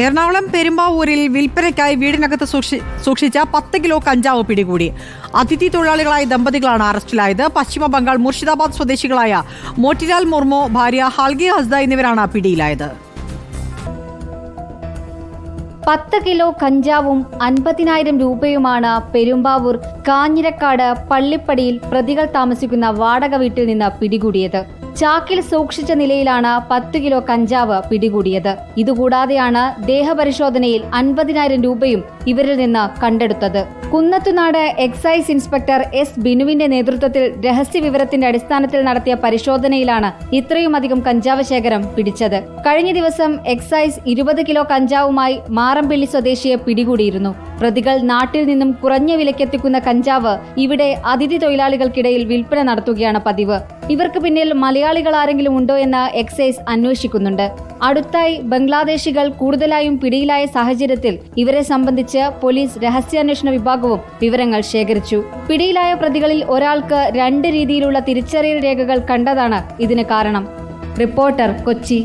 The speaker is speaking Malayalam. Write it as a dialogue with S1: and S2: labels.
S1: എറണാകുളം പെരുമ്പാവൂരിൽ വിൽപ്പനയ്ക്കായി വീടിനകത്ത് സൂക്ഷി സൂക്ഷിച്ച പത്ത് കിലോ കഞ്ചാവ് പിടികൂടി. അതിഥി തൊഴിലാളികളായ ദമ്പതികളാണ് അറസ്റ്റിലായത്. പശ്ചിമ ബംഗാൾ മുർഷിദാബാദ് സ്വദേശികളായ മോട്ടിലാൽ മുർമു ഭാര്യ ഹാൽഗി ഹസ്ദ എന്നിവരാണ് പിടിയിലായത്.
S2: പത്ത് കിലോ കഞ്ചാവും അൻപതിനായിരം രൂപയുമാണ് പെരുമ്പാവൂർ കാഞ്ഞിരക്കാട് പള്ളിപ്പടിയിൽ പ്രതികൾ താമസിക്കുന്ന വാടക വീട്ടിൽ നിന്ന് പിടികൂടിയത്. ചാക്കിൽ സൂക്ഷിച്ച നിലയിലാണ് പത്ത് കിലോ കഞ്ചാവ് പിടികൂടിയത്. ഇതുകൂടാതെയാണ് ദേഹപരിശോധനയിൽ അൻപതിനായിരം രൂപയും ഇവരിൽ നിന്ന് കണ്ടെടുത്തത്. കുന്നത്തുനാട് എക്സൈസ് ഇൻസ്പെക്ടർ എസ് ബിനുവിന്റെ നേതൃത്വത്തിൽ രഹസ്യ വിവരത്തിന്റെ അടിസ്ഥാനത്തിൽ നടത്തിയ പരിശോധനയിലാണ് ഇത്രയുമധികം കഞ്ചാവ് ശേഖരം പിടിച്ചത്. കഴിഞ്ഞ ദിവസം എക്സൈസ് ഇരുപത് കിലോ കഞ്ചാവുമായി മാറമ്പിള്ളി സ്വദേശിയെ പിടികൂടിയിരുന്നു. പ്രതികൾ നാട്ടിൽ നിന്നും കുറഞ്ഞ വിലക്കെത്തിക്കുന്ന കഞ്ചാവ് ഇവിടെ അതിഥി തൊഴിലാളികൾക്കിടയിൽ വിൽപ്പന നടത്തുകയാണ് പതിവ്. ഇവർക്ക് പിന്നിൽ മലയാളികൾ ആരെങ്കിലും ഉണ്ടോ എന്ന് എക്സൈസ് അന്വേഷിക്കുന്നുണ്ട്. അടുത്തായി ബംഗ്ലാദേശികൾ കൂടുതലായും പിടിയിലായ സാഹചര്യത്തിൽ ഇവരെ സംബന്ധിച്ച് പോലീസ് രഹസ്യാന്വേഷണ വിഭാഗവും വിവരങ്ങൾ ശേഖരിച്ചു. പിടിയിലായ പ്രതികളിൽ ഒരാൾക്ക് രണ്ട് രീതിയിലുള്ള തിരിച്ചറിയൽ രേഖകൾ കണ്ടതാണ് ഇതിന് കാരണം. റിപ്പോർട്ടർ കൊച്ചി.